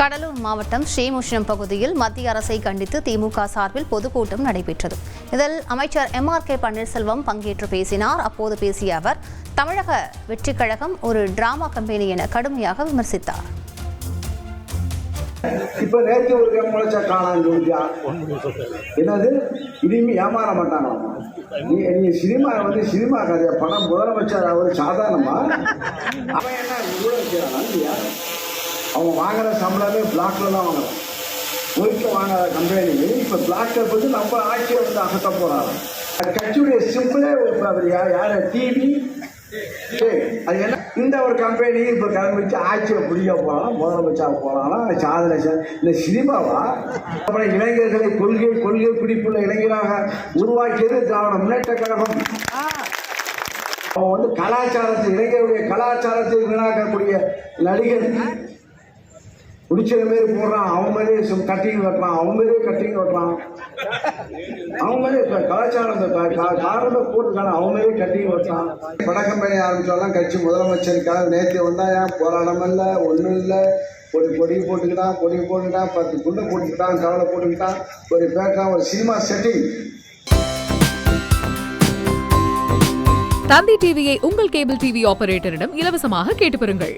கடலூர் மாவட்டம் ஸ்ரீமுஷ்ணம் பகுதியில் மத்திய அரசை கண்டித்து திமுக சார்பில் பொதுக்கூட்டம் நடைபெற்றது. இதில் அமைச்சர் எம் ஆர் கே பன்னீர்செல்வம் பங்கேற்று பேசினார். அப்போது பேசிய அவர் தமிழக வெற்றி கழகம் ஒரு டிராமா கம்பெனி என கடுமையாக விமர்சித்தார். இப்ப நேற்று ஒரு கம் முளைச்சா காணான்னு சொல்லியா என்னது? இனிமே ஏமாற மாட்டானா? நீ நீ சினிமா வந்து சினிமா கதையா? படம் முதலமைச்சர் அவர் சாதாரணமா? அவன் என்ன இவ்வளோ வைக்கிறானா இல்லையா அவன் வாங்குற சம்பளமே பிளாக்ல தான் வாங்குறான் ஒயிட்ல வாங்குற கம்பெனி இப்போ பிளாக்ல வந்து நம்ம ஆட்சியை வந்து அகற்ற போகிறாங்க கட்சியுடைய சிம்பிளே ஒரு யார்? யார் டிவி அது என்ன? இந்த ஒரு கம்பெனி இப்போ கிளம்பிச்சு ஆட்சியை புரிய போகலாம் முதலமைச்சா போகலாம் சாதனை செ- இந்த சினிமாவா? அப்புறம் இளைஞர்களை கொள்கை கொள்கை பிடிப்புள்ள இளைஞராக உருவாக்கியது திராவிட முன்னேற்ற கழகம். அவன் வந்து கலாச்சாரத்தை இளைஞருடைய கலாச்சாரத்தை வீணாக்கக்கூடிய நடிகர். பிடிச்சத மாரி போடுறான் அவன் மாதிரியே கட்டிங் வெட்டுறான் அவன் மாதிரியே கட்டிங் வெட்டுறான். அவன் மாதிரி இப்போ கலாச்சாரம் காரணத்தை போட்டுக்கான அவன் மாதிரியே கட்டிங் வெட்டுறான். பட கம்பெனி ஆரம்பிச்சாலாம் கட்சி முதலமைச்சருக்காக நேற்று வந்தாயா போராட்டம் இல்லை ஒன்றும் இல்லை. ஒரு கொடி போட்டுக்கிட்டான் கொடி போட்டுக்கிட்டான் பத்து குண்டை போட்டுக்கிட்டான் கவலை போட்டுக்கிட்டான். ஒரு பேக்கான் ஒரு சினிமா செட்டிங் தந்தி டிவியை உங்கள் கேபிள் டிவி ஆபரேட்டரிடம் இலவசமாக கேட்டு பெறுங்கள்.